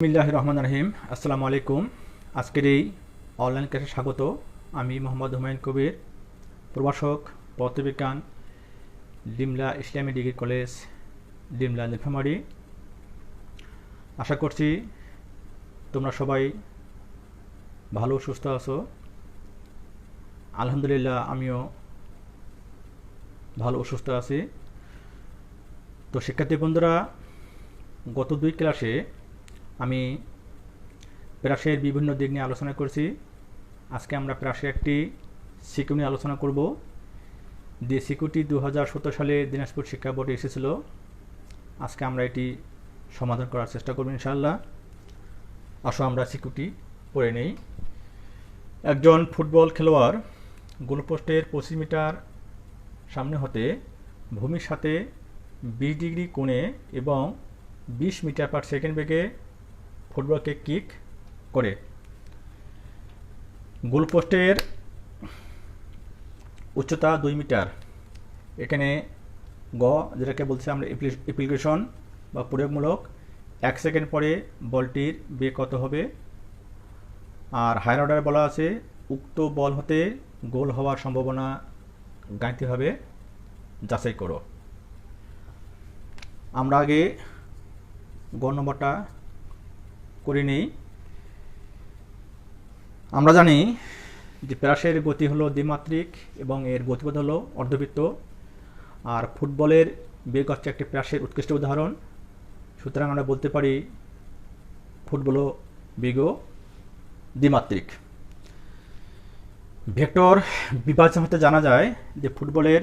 বিসমিল্লাহ রহমান রহিম। আসসালামু আলাইকুম। আজকের এই অনলাইন ক্লাসে স্বাগত। আমি মোহাম্মদ হুমায়ুন কবির, প্রভাষক, পদার্থবিজ্ঞান, ডিমলা ইসলামী ডিগ্রি কলেজ, ডিমলা নীলফামারী আশা করছি তোমরা সবাই ভালো, সুস্থ আছো। আলহামদুলিল্লাহ, আমিও ভালো সুস্থ আছি। তো শিক্ষার্থী বন্ধুরা, গত দুই ক্লাসে আমি প্রাসের বিভিন্ন দিক নিয়ে আলোচনা করছি। আজকে আমরা প্রাসের একটি সিকিউ নিয়ে আলোচনা করব। যে সিকিউটি দু হাজার সতেরো সালে দিনাজপুর শিক্ষা বোর্ডে এসেছিল, আজকে আমরা এটি সমাধান করার চেষ্টা করব ইনশাআল্লাহ। আসো আমরা সিকিউটি পড়ে নেই। একজন ফুটবল খেলোয়াড় গোলপোস্টের পঁচিশ মিটার সামনে হতে ভূমির সাথে বিশ ডিগ্রি কোণে এবং বিশ মিটার পার সেকেন্ড বেগে ফুটবলকে কিক করে। গোলপোস্টের উচ্চতা দুই মিটার। এখানে গ, যেটাকে বলছে আমরা অ্যাপ্লিকেশন বা প্রয়োগমূলক, এক সেকেন্ড পরে বলটির বেগ কত হবে? আর হায়ার অর্ডারে বলা আছে, উক্ত বল হতে গোল হওয়ার সম্ভাবনা গাণিতিকভাবে যাচাই করো। আমরা আগে গ নম্বরটা করে নেই আমরা জানি যে প্যারাসের গতি হলো দ্বিমাত্রিক এবং এর গতিপথ হলো অর্ধবৃত্ত। আর ফুটবলের বেগ হচ্ছে একটি প্যারাসের উৎকৃষ্ট উদাহরণ। সুতরাং আমরা বলতে পারি ফুটবলও বেগও দ্বিমাত্রিক। ভেক্টর বিভাজন হতে জানা যায় যে ফুটবলের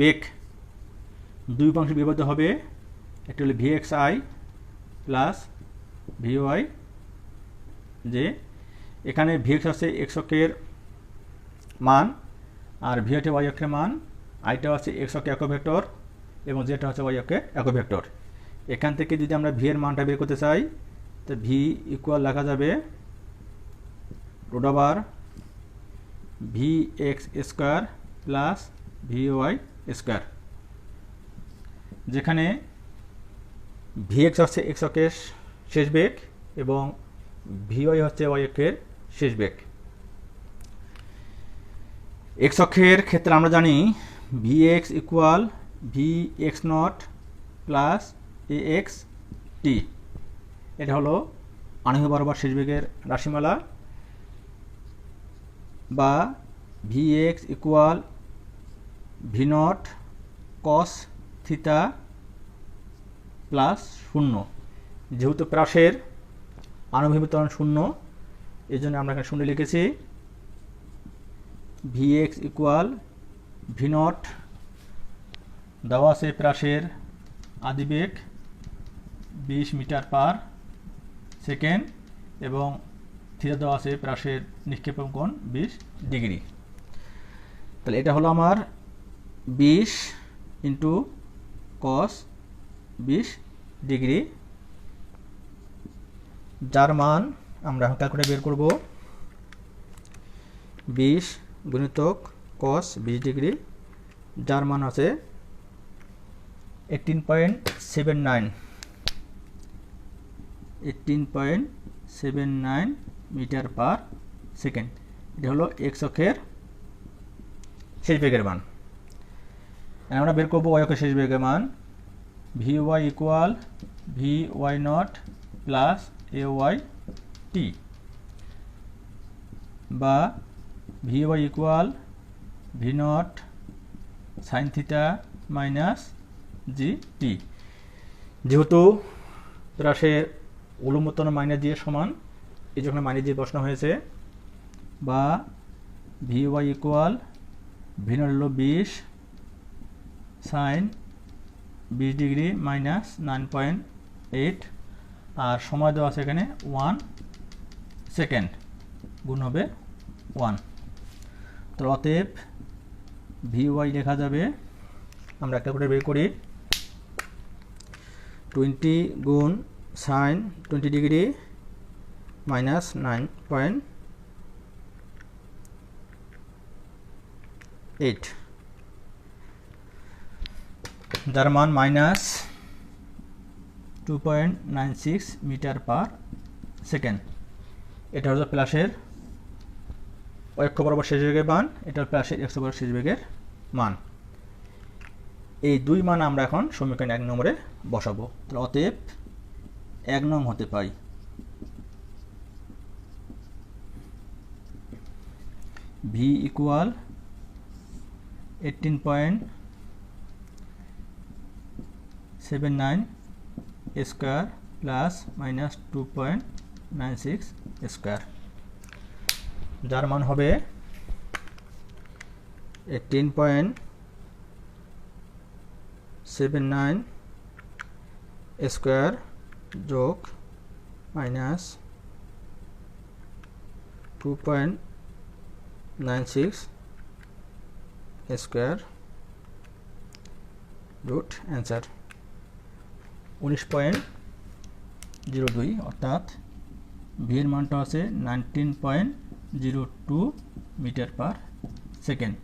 বেগ দুই উপাংশে বিভাজিত হবে। একটি হলো ভিএক্স আই প্লাস ভিওয়াই যে এখানে ভিএক্স আছে এক্স অক্ষের মান, আর ভিওটি ওয়াই অক্ষের মান আইটা হচ্ছে এক্স অক্ষে একক ভেক্টর, এবং যেটা হচ্ছে ওয়াই অক্ষে একক ভেক্টর। এখান থেকে যদি আমরা ভি এর মানটা বের করতে চাই, তো ভি ইকুয়াল লেখা যাবে root V X square plus V Y square যেখানে ভিএক্স হচ্ছে এক্স অক্ষের শেষ বেগ এবং ভিওয়াই হচ্ছে ওয়াই অক্ষের শেষ বেগ। এক্স অক্ষের ক্ষেত্রে আমরা জানি V X equal V X not plus A X T এটা হলো আনহি বরাবর শেষ বেগের রাশিমালা বা V X equal V not cos theta plus শূন্য। যেহেতু প্রাসের ত্বরণ শূন্য এই জন্য আমরা এখানে শূন্য লিখেছি। V X equal V not দেওয়া আছে প্রাসের আদিবেগ বিশ মিটার পার সেকেন্ড এবং থিটা দেওয়া আছে প্রাসের নিক্ষেপণ বিশ ডিগ্রি। তাহলে এটা হলো আমার বিশ ইন্টু কস বিশ ডিগ্রি। যার মান আমরা ক্যালকুলেটার বের করব। বিশ গুণিতক কস বিশ ডিগ্রি যার মান আছে eighteen point seven nine eighteen point seven nine meter per second. এটা হলো এক্স অক্ষের শেষ বেগের মান। আমরা বের করব ওয়াই শেষ বেগের মান। V Y equal V Y not plus A Y T বা V Y equal V not sine theta minus G T যেহেতু প্রাসের উলম্বতন মাইনাস এর সমান, এই জন্য মাইনাস জি বসানো হয়েছে, বা V Y equal V not হলো বিশ সাইন বিশ degree minus nine point eight আর সময় দেওয়া আছে এখানে ওয়ান সেকেন্ড গুণ হবে ওয়ান তো অতএব ভি ওয়াই লেখা যাবে, আমরা ক্যালকুলেটার বের করি টোয়েন্টি গুণ sine twenty degree minus nine point eight যার মান minus two point nine six meter per second এটা হলো প্লাসের অক্ষ বরাবর শেষ বেগের মান, এটা প্লাসের একশো বরাবর শেষ বেগের মান। এই দুই মান আমরা এখন সমীকরণ এক নম্বরে বসাবো। তাহলে অতএব এক নং হতে পাই। V equal eighteen point seven nine square plus minus two point nine six square যার মান হবে eighteen point seven nine square যোগ minus two point nine six square root answer উনিশ পয়েন্ট জিরো দুই, অর্থাৎ ভি এর মানটা আছে nineteen point zero two meter per second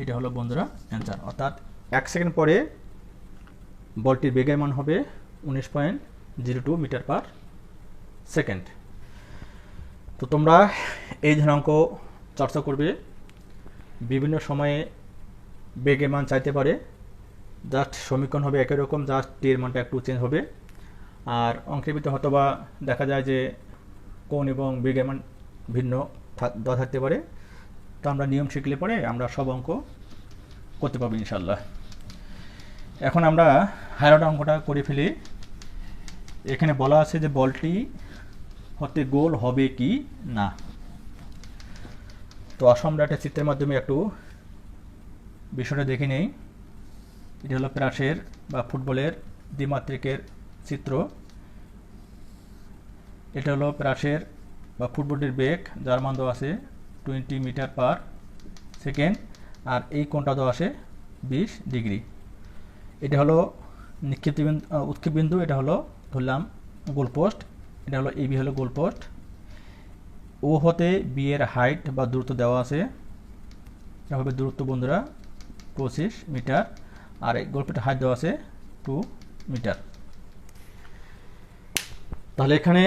এটা হলো বন্ধুরা অ্যান্সার অর্থাৎ এক সেকেন্ড পরে বলটির বেগের মান হবে উনিশ point zero two meter per second তো তোমরা এই ধরনাঙ্ক চর্চা করবে। বিভিন্ন সময়ে বেগের মান চাইতে পারে। জাস্ট সমীকরণ হবে একই রকম, জাস্ট টি এর মানটা একটু চেঞ্জ হবে। আর অঙ্কের ভিতরে হয়তো বা দেখা যায় যে কোন এবং বেগের মান ভিন্ন দেওয়া থাকতে পারে। তো আমরা নিয়ম শিখলে পরে আমরা সব অঙ্ক করতে পারব ইনশাল্লাহ এখন আমরা হায়ার অঙ্কটা করে ফেলি। এখানে বলা আছে যে বলটি হতে গোল হবে কি না। তো আসো আমরা একটা চিত্রের মাধ্যমে একটু বিষয়টা দেখে নেই। এটা হলো প্রাসের বা ফুটবলের দ্বিমাত্রিকের চিত্র। এটা হলো প্রাসের বা ফুটবলটির বেগ যার মান দেওয়া আছে টোয়েন্টি মিটার পার সেকেন্ড আর এই কোণটা দেওয়া আছে বিশ ডিগ্রি। এটা হলো নিক্ষিপ্ত বিন্দু আহ, উৎক্ষেপ বিন্দু এটা হলো ধরলাম গোলপোস্ট এটা হলো এবি হলো গোলপোস্ট ও হতে বি এর হাইট বা দূরত্ব দেওয়া আছে। এটা হবে দূরত্ব বন্ধুরা পঁচিশ মিটার। আর এই গোলপোস্টের হাইট দেওয়া আছে টু মিটার। তাহলে এখানে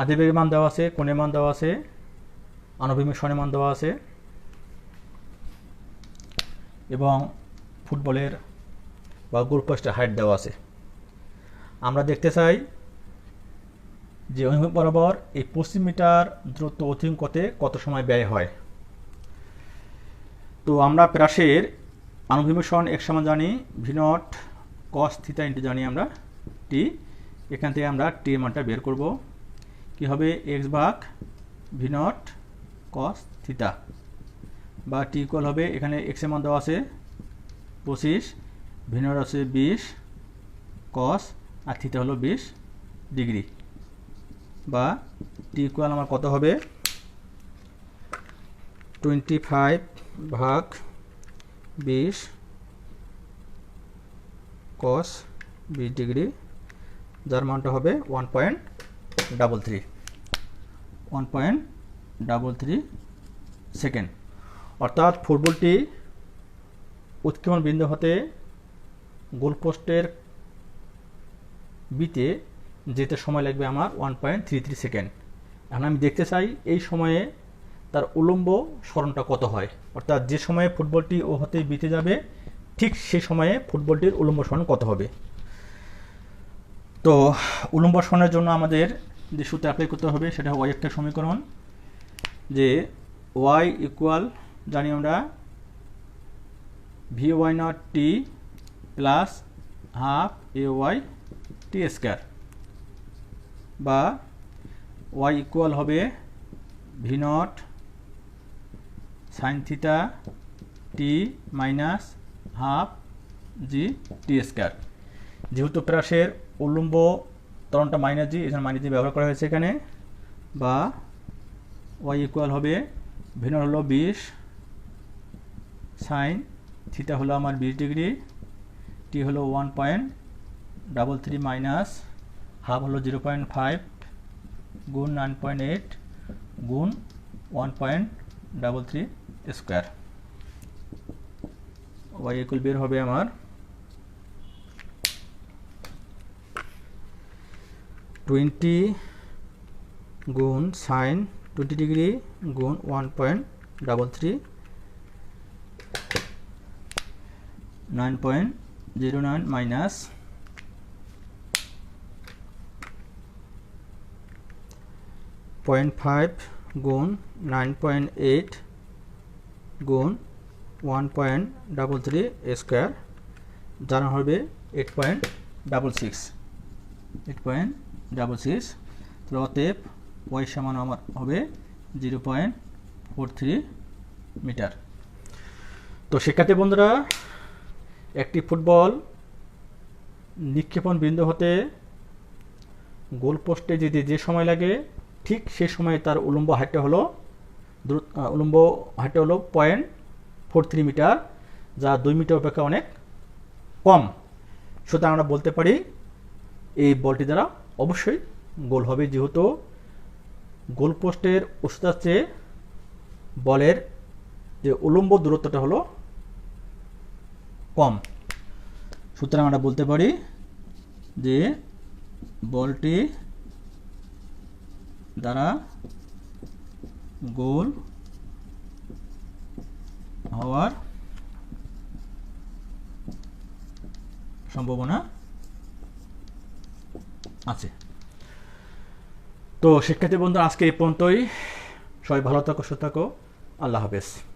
আদিবেগের মান দেওয়া আছে, কোণের মান দেওয়া আছে আনুভূমিক সনের মান দেওয়া আছে এবং ফুটবলের বা গোলপোস্টের হাইট দেওয়া আছে। আমরা দেখতে চাই যে অভিমুখ বরাবর এই পশ্চিম মিটার দ্রুত করতে কত সময় ব্যয় হয়। তো আমরা প্রাসের সরণ এক সমান জানি, V not cos theta into জানি আমরা টি এখান থেকে আমরা টি মানটা বের করব। কি হবে? এক্স ভাগ ভি নট কস থিতা বা টি ইকুয়াল হবে, এখানে এক্সের মান দেওয়া আছে পঁচিশ, ভি নট আছে বিশ কস আর থিতা হলো বিশ ডিগ্রি। বা টি ইকুয়াল আমার কত হবে? টোয়েন্টি ফাইভ ভাগ বিশ। কস বিশ ডিগ্রি। যার মানটা হবে one point double three one point double three second অর্থাৎ ফুটবলটি উৎক্ষেপণ বিন্দু হতে গোলপোস্টের বিতে যেতে সময় লাগবে আমার one point three three second এখন আমি দেখতে চাই এই সময়ে তার উলম্ব স্মরণটা কত হয়? অর্থাৎ যে সময়ে ফুটবলটি ও হতে বিতে যাবে, ঠিক সে সময়ে ফুটবলটির উলম্ব স্মরণ কত হবে? তো, উলম্ব স্মরণের জন্য আমাদের যে সূত্র অ্যাপ্লাই করতে হবে সেটা ওয়াই একটা সমীকরণ, যে ওয়াই ইকুয়াল জানি আমরা V Y not T plus half A Y T square বা ওয়াই ইকুয়াল হবে V not sine theta T minus half G T square যেহেতু প্রাসের উলম্ব তরণটা মাইনাস জি এখানে মাইনাস জি ব্যবহার করা হয়েছে এখানে, বা ওয়াই ইকুয়াল হবে ভিনর হলো বিশ সাইন থিটা হলো আমার বিশ ডিগ্রি টি হলো one point double three minus half হলো জিরো পয়েন্ট ফাইভ গুণ নাইন পয়েন্ট এইট গুণ one point double three square Y equal বের হবে আমার টোয়েন্টি গুণ সাইন টোয়েন্টি ডিগ্রি গুণ one point double three nine point zero nine minus point five গুণ nine point eight গুণ one point double three square, যার হবে eight point double six. Eight point double six, তাহলে অতএব Y সমান আমার হবে zero point four three meter. তো শিক্ষার্থী বন্ধুরা, একটি ফুটবল নিক্ষেপণ বিন্দু হতে গোল পোস্টে যদি যে সময় লাগে ঠিক সে সময় তার উলম্ব হাইটটা হলো উলম্ব হাইটটা হলো পয়েন্ট ফোর থ্রি মিটার যা দুই মিটার অপেক্ষা অনেক কম। সুতরাং আমরা বলতে পারি এই বলটি দ্বারা অবশ্যই গোল হবে, যেহেতু গোল পোস্টের উচ্চতার চেয়ে বলের যে উলম্ব দূরত্বটা হলো কম। সুতরাং আমরা বলতে পারি যে বলটি দ্বারা গোল। হওয়ার সম্ভাবনা আছে। তো শিক্ষার্থী বন্ধু আজকে এই পর্যন্তই। সবাই ভালো থাকো, সুস্থ থাকো। আল্লাহ হাফেজ।